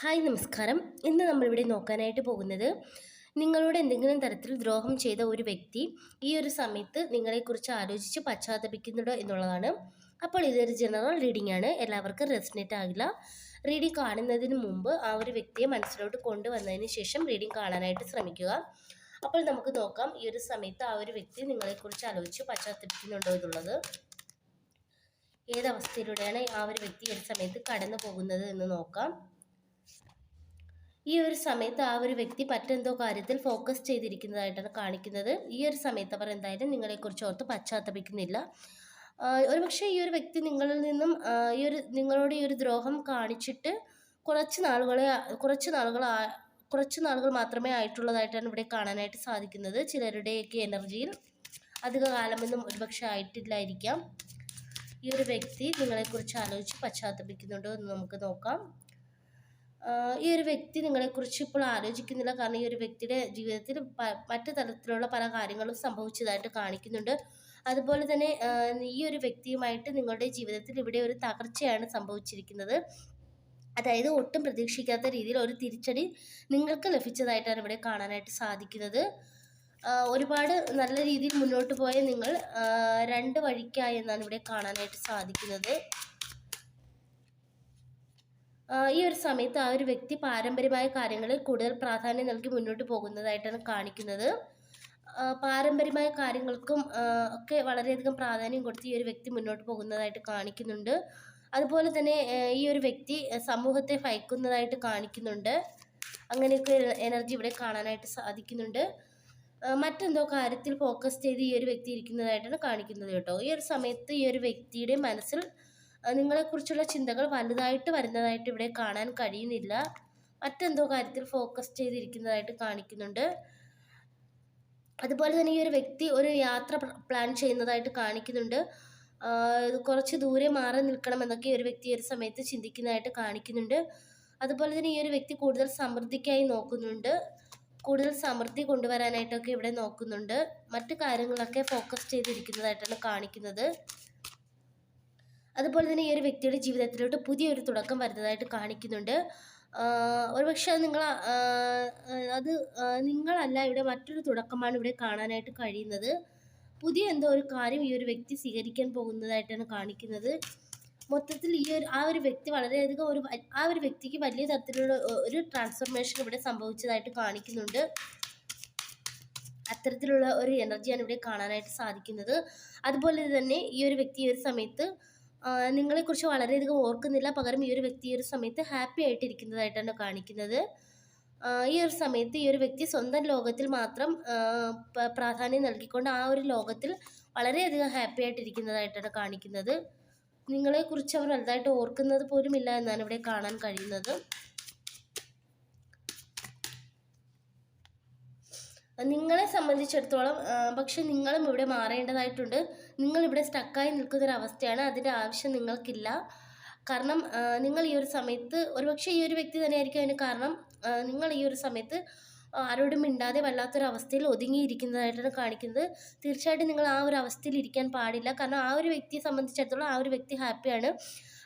Hi നമസ്കാരം. ഇന്ന് നമ്മളിവിടെ നോക്കാനായിട്ട് പോകുന്നത് നിങ്ങളോട് എന്തെങ്കിലും തരത്തിൽ ദ്രോഹം ചെയ്ത ഒരു വ്യക്തി ഈ ഒരു സമയത്ത് നിങ്ങളെക്കുറിച്ച് ആലോചിച്ച് പശ്ചാത്തപിക്കുന്നുണ്ടോ എന്നുള്ളതാണ്. അപ്പോൾ ഇതൊരു ജനറൽ റീഡിംഗ് ആണ്. എല്ലാവർക്കും റെസിനേറ്റ് ആകില്ല. റീഡിംഗ് കാണുന്നതിന് മുമ്പ് ആ ഒരു വ്യക്തിയെ മനസ്സിലോട്ട് കൊണ്ടുവന്നതിന് ശേഷം റീഡിംഗ് കാണാനായിട്ട് ശ്രമിക്കുക. അപ്പോൾ നമുക്ക് നോക്കാം ഈ ഒരു സമയത്ത് ആ ഒരു വ്യക്തി നിങ്ങളെക്കുറിച്ച് ആലോചിച്ച് പശ്ചാത്തപിക്കുന്നുണ്ടോ എന്നുള്ളത്. ഏതവസ്ഥയിലൂടെയാണ് ആ ഒരു വ്യക്തി ഒരു സമയത്ത് കടന്നു പോകുന്നത് എന്ന് നോക്കാം. ഈ ഒരു സമയത്ത് ആ ഒരു വ്യക്തി മറ്റെന്തോ കാര്യത്തിൽ ഫോക്കസ് ചെയ്തിരിക്കുന്നതായിട്ടാണ് കാണിക്കുന്നത്. ഈ ഒരു സമയത്ത് അവർ എന്തായാലും നിങ്ങളെക്കുറിച്ച് ഓർത്ത് പശ്ചാത്തപിക്കുന്നില്ല. ഒരുപക്ഷെ ഈ ഒരു വ്യക്തി നിങ്ങളിൽ നിന്നും ഈ ഒരു നിങ്ങളോട് ഈ ഒരു ദ്രോഹം കാണിച്ചിട്ട് കുറച്ച് നാളുകളെ കുറച്ച് നാളുകൾ കുറച്ച് നാളുകൾ മാത്രമേ ആയിട്ടുള്ളതായിട്ടാണ് ഇവിടെ കാണാനായിട്ട് സാധിക്കുന്നത്. ചിലരുടെയൊക്കെ എനർജിയിൽ അധിക കാലമൊന്നും ഒരുപക്ഷെ ആയിട്ടില്ലായിരിക്കാം. ഈ ഒരു വ്യക്തി നിങ്ങളെക്കുറിച്ച് ആലോചിച്ച് പശ്ചാത്തപിക്കുന്നുണ്ടോ എന്ന് നമുക്ക് നോക്കാം. ഈ ഒരു വ്യക്തി നിങ്ങളെക്കുറിച്ച് ഇപ്പോൾ ആലോചിക്കുന്നില്ല. കാരണം ഈ ഒരു വ്യക്തിയുടെ ജീവിതത്തിൽ മറ്റു തരത്തിലുള്ള പല കാര്യങ്ങളും സംഭവിച്ചതായിട്ട് കാണിക്കുന്നുണ്ട്. അതുപോലെ തന്നെ ഈ ഒരു വ്യക്തിയുമായിട്ട് നിങ്ങളുടെ ജീവിതത്തിൽ ഇവിടെ ഒരു തകർച്ചയാണ് സംഭവിച്ചിരിക്കുന്നത്. അതായത് ഒട്ടും പ്രതീക്ഷിക്കാത്ത രീതിയിൽ ഒരു തിരിച്ചടി നിങ്ങൾക്ക് ലഭിച്ചതായിട്ടാണ് ഇവിടെ കാണാനായിട്ട് സാധിക്കുന്നത്. ഒരുപാട് നല്ല രീതിയിൽ മുന്നോട്ട് പോയ നിങ്ങൾ രണ്ട് വഴിക്കായി എന്നാണ് ഇവിടെ കാണാനായിട്ട് സാധിക്കുന്നത്. ഈ ഒരു സമയത്ത് ആ ഒരു വ്യക്തി പാരമ്പര്യമായ കാര്യങ്ങളിൽ കൂടുതൽ പ്രാധാന്യം നൽകി മുന്നോട്ട് പോകുന്നതായിട്ടാണ് കാണിക്കുന്നത്. പാരമ്പര്യമായ കാര്യങ്ങൾക്കും ഒക്കെ വളരെയധികം പ്രാധാന്യം കൊടുത്ത് ഈ ഒരു വ്യക്തി മുന്നോട്ട് പോകുന്നതായിട്ട് കാണിക്കുന്നുണ്ട്. അതുപോലെ തന്നെ ഈ ഒരു വ്യക്തി സമൂഹത്തെ ഭയക്കുന്നതായിട്ട് കാണിക്കുന്നുണ്ട്. അങ്ങനെയൊക്കെ എനർജി ഇവിടെ കാണാനായിട്ട് സാധിക്കുന്നുണ്ട്. മറ്റെന്തോ കാര്യത്തിൽ ഫോക്കസ് ചെയ്ത് ഈ ഒരു വ്യക്തി ഇരിക്കുന്നതായിട്ടാണ് കാണിക്കുന്നത് കേട്ടോ. ഈ ഒരു സമയത്ത് ഈ ഒരു വ്യക്തിയുടെ മനസ്സിൽ നിങ്ങളെക്കുറിച്ചുള്ള ചിന്തകൾ വലുതായിട്ട് വരുന്നതായിട്ട് ഇവിടെ കാണാൻ കഴിയുന്നില്ല. മറ്റെന്തോ കാര്യത്തിൽ ഫോക്കസ് ചെയ്തിരിക്കുന്നതായിട്ട് കാണിക്കുന്നുണ്ട്. അതുപോലെ തന്നെ ഈ ഒരു വ്യക്തി ഒരു യാത്ര പ്ലാൻ ചെയ്യുന്നതായിട്ട് കാണിക്കുന്നുണ്ട്. കുറച്ച് ദൂരെ മാറി നിൽക്കണം എന്നൊക്കെ ഈ ഒരു വ്യക്തി ഒരു സമയത്ത് ചിന്തിക്കുന്നതായിട്ട് കാണിക്കുന്നുണ്ട്. അതുപോലെ തന്നെ ഈ ഒരു വ്യക്തി കൂടുതൽ സമൃദ്ധിക്കായി നോക്കുന്നുണ്ട്. കൂടുതൽ സമൃദ്ധി കൊണ്ടുവരാനായിട്ടൊക്കെ ഇവിടെ നോക്കുന്നുണ്ട്. മറ്റു കാര്യങ്ങളൊക്കെ ഫോക്കസ് ചെയ്തിരിക്കുന്നതായിട്ടാണ് കാണിക്കുന്നത്. അതുപോലെ തന്നെ ഈ ഒരു വ്യക്തിയുടെ ജീവിതത്തിലോട്ട് പുതിയൊരു തുടക്കം വരുന്നതായിട്ട് കാണിക്കുന്നുണ്ട്. ഒരുപക്ഷെ അത് നിങ്ങൾ അത് നിങ്ങളല്ല ഇവിടെ മറ്റൊരു തുടക്കമാണ് ഇവിടെ കാണാനായിട്ട് കഴിയുന്നത്. പുതിയ എന്തോ ഒരു കാര്യം ഈ ഒരു വ്യക്തി സ്വീകരിക്കാൻ പോകുന്നതായിട്ടാണ് കാണിക്കുന്നത്. മൊത്തത്തിൽ ഈ ഒരു ആ ഒരു വ്യക്തി വളരെയധികം ഒരു ആ ഒരു വ്യക്തിക്ക് വലിയ തരത്തിലുള്ള ഒരു ട്രാൻസ്ഫോർമേഷൻ ഇവിടെ സംഭവിച്ചതായിട്ട് കാണിക്കുന്നുണ്ട്. അത്തരത്തിലുള്ള ഒരു എനർജിയാണ് ഇവിടെ കാണാനായിട്ട് സാധിക്കുന്നത്. അതുപോലെ തന്നെ ഈ ഒരു വ്യക്തി ഈ ഒരു സമയത്ത് നിങ്ങളെക്കുറിച്ച് വളരെയധികം ഓർക്കുന്നില്ല. പകരം ഈ ഒരു വ്യക്തി ഈ ഒരു സമയത്ത് ഹാപ്പി ആയിട്ടിരിക്കുന്നതായിട്ടാണ് കാണിക്കുന്നത്. ഈ ഒരു സമയത്ത് ഈ ഒരു വ്യക്തി സ്വന്തം ലോകത്തിൽ മാത്രം പ്രാധാന്യം നൽകിക്കൊണ്ട് ആ ഒരു ലോകത്തിൽ വളരെയധികം ഹാപ്പി ആയിട്ടിരിക്കുന്നതായിട്ടാണ് കാണിക്കുന്നത്. നിങ്ങളെക്കുറിച്ച് അവർ വലുതായിട്ട് ഓർക്കുന്നത് പോലുമില്ല എന്നാണ് ഇവിടെ കാണാൻ കഴിയുന്നത്. നിങ്ങളെ സംബന്ധിച്ചിടത്തോളം പക്ഷെ നിങ്ങളും ഇവിടെ മാറേണ്ടതായിട്ടുണ്ട്. നിങ്ങൾ ഇവിടെ സ്റ്റക്കായി നിൽക്കുന്ന ഒരു അവസ്ഥയാണ് അതിന്റെ ആവശ്യം നിങ്ങൾക്കില്ല. കാരണം നിങ്ങൾ ഈ ഒരു സമയത്ത് ഒരുപക്ഷെ ഈ ഒരു വ്യക്തി തന്നെയായിരിക്കും അതിന് കാരണം. നിങ്ങൾ ഈ ഒരു സമയത്ത് ആരോടും മിണ്ടാതെ വല്ലാത്തൊരു അവസ്ഥയിൽ ഒതുങ്ങിയിരിക്കുന്നതായിട്ടാണ് കാണിക്കുന്നത്. തീർച്ചയായിട്ടും നിങ്ങൾ ആ ഒരു അവസ്ഥയിൽ ഇരിക്കാൻ പാടില്ല. കാരണം ആ ഒരു വ്യക്തിയെ സംബന്ധിച്ചിടത്തോളം ആ ഒരു വ്യക്തി ഹാപ്പിയാണ്.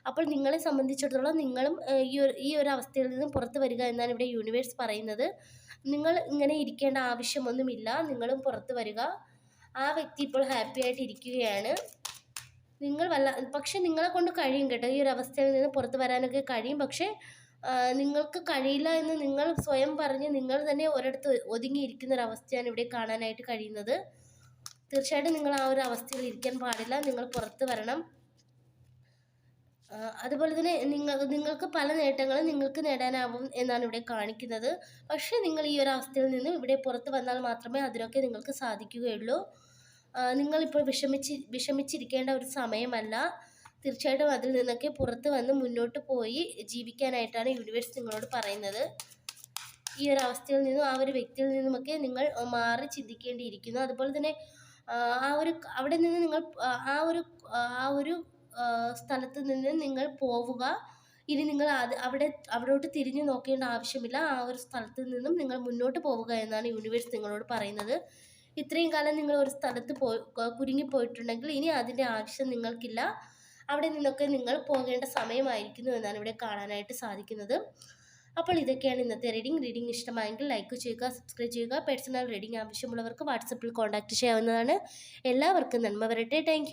അപ്പോൾ നിങ്ങളെ സംബന്ധിച്ചിടത്തോളം നിങ്ങളും ഈ ഒരു ഈ ഒരു അവസ്ഥയിൽ നിന്നും പുറത്ത് വരിക എന്നാണ് ഇവിടെ യൂണിവേഴ്സ് പറയുന്നത്. നിങ്ങൾ ഇങ്ങനെ ഇരിക്കേണ്ട ആവശ്യമൊന്നുമില്ല. നിങ്ങളും പുറത്ത് വരിക. ആ വ്യക്തി ഇപ്പോൾ ഹാപ്പി ആയിട്ട് ഇരിക്കുകയാണ് നിങ്ങൾ വല്ല പക്ഷെ നിങ്ങളെ കൊണ്ട് കഴിയും കേട്ടോ. ഈ ഒരു അവസ്ഥയിൽ നിന്ന് പുറത്ത് വരാനൊക്കെ കഴിയും. പക്ഷേ നിങ്ങൾക്ക് കഴിയില്ല എന്ന് നിങ്ങൾ സ്വയം പറഞ്ഞ് നിങ്ങൾ തന്നെ ഒരിടത്ത് ഒതുങ്ങിയിരിക്കുന്ന ഒരു അവസ്ഥയാണ് ഇവിടെ കാണാനായിട്ട് കഴിയുന്നത്. തീർച്ചയായിട്ടും നിങ്ങൾ ആ ഒരു അവസ്ഥയിൽ ഇരിക്കാൻ പാടില്ല. നിങ്ങൾ പുറത്ത് വരണം. അതുപോലെ തന്നെ നിങ്ങൾ നിങ്ങൾക്ക് പല നേട്ടങ്ങളും നിങ്ങൾക്ക് നേടാനാവും എന്നാണ് ഇവിടെ കാണിക്കുന്നത്. പക്ഷേ നിങ്ങൾ ഈ ഒരു അവസ്ഥയിൽ നിന്ന് ഇവിടെ പുറത്ത് വന്നാൽ മാത്രമേ അതിനൊക്കെ നിങ്ങൾക്ക് സാധിക്കുകയുള്ളൂ. നിങ്ങളിപ്പോൾ വിഷമിച്ച് വിഷമിച്ചിരിക്കേണ്ട ഒരു സമയമല്ല. തീർച്ചയായിട്ടും അതിൽ നിന്നൊക്കെ പുറത്ത് വന്ന് മുന്നോട്ട് പോയി ജീവിക്കാനായിട്ടാണ് യൂണിവേഴ്സ് നിങ്ങളോട് പറയുന്നത്. ഈ ഒരു അവസ്ഥയിൽ നിന്നും ആ ഒരു വ്യക്തിയിൽ നിന്നുമൊക്കെ നിങ്ങൾ മാറി ചിന്തിക്കേണ്ടിയിരിക്കുന്നു. അതുപോലെ തന്നെ ആ, ഒരു അവിടെ നിന്ന് നിങ്ങൾ ആ, ഒരു ആ ഒരു സ്ഥലത്ത് നിന്ന് നിങ്ങൾ പോവുക. ഇനി നിങ്ങൾ അത് അവിടെ അവിടോട്ട് തിരിഞ്ഞു നോക്കേണ്ട ആവശ്യമില്ല. ആ ഒരു സ്ഥലത്ത് നിന്നും നിങ്ങൾ മുന്നോട്ട് പോവുക എന്നാണ് യൂണിവേഴ്സ് നിങ്ങളോട് പറയുന്നത്. ഇത്രയും കാലം നിങ്ങൾ ഒരു സ്ഥലത്ത് പോയി കുരുങ്ങിപ്പോയിട്ടുണ്ടെങ്കിൽ ഇനി അതിന്റെ ആവശ്യം നിങ്ങൾക്കില്ല. അവിടെ നിന്നൊക്കെ നിങ്ങൾ പോകേണ്ട സമയമായിരിക്കുന്നു എന്നാണ് ഇവിടെ കാണാനായിട്ട് സാധിക്കുന്നത്. അപ്പോൾ ഇതൊക്കെയാണ് ഇന്നത്തെ റീഡിംഗ് റീഡിംഗ് ഇഷ്ടമായെങ്കിൽ ലൈക്ക് ചെയ്യുക സബ്സ്ക്രൈബ് ചെയ്യുക. പേഴ്സണൽ റീഡിംഗ് ആവശ്യമുള്ളവർക്ക് വാട്സപ്പിൽ കോൺടാക്ട് ചെയ്യാവുന്നതാണ്. എല്ലാവർക്കും നന്മ വരട്ടെ. താങ്ക്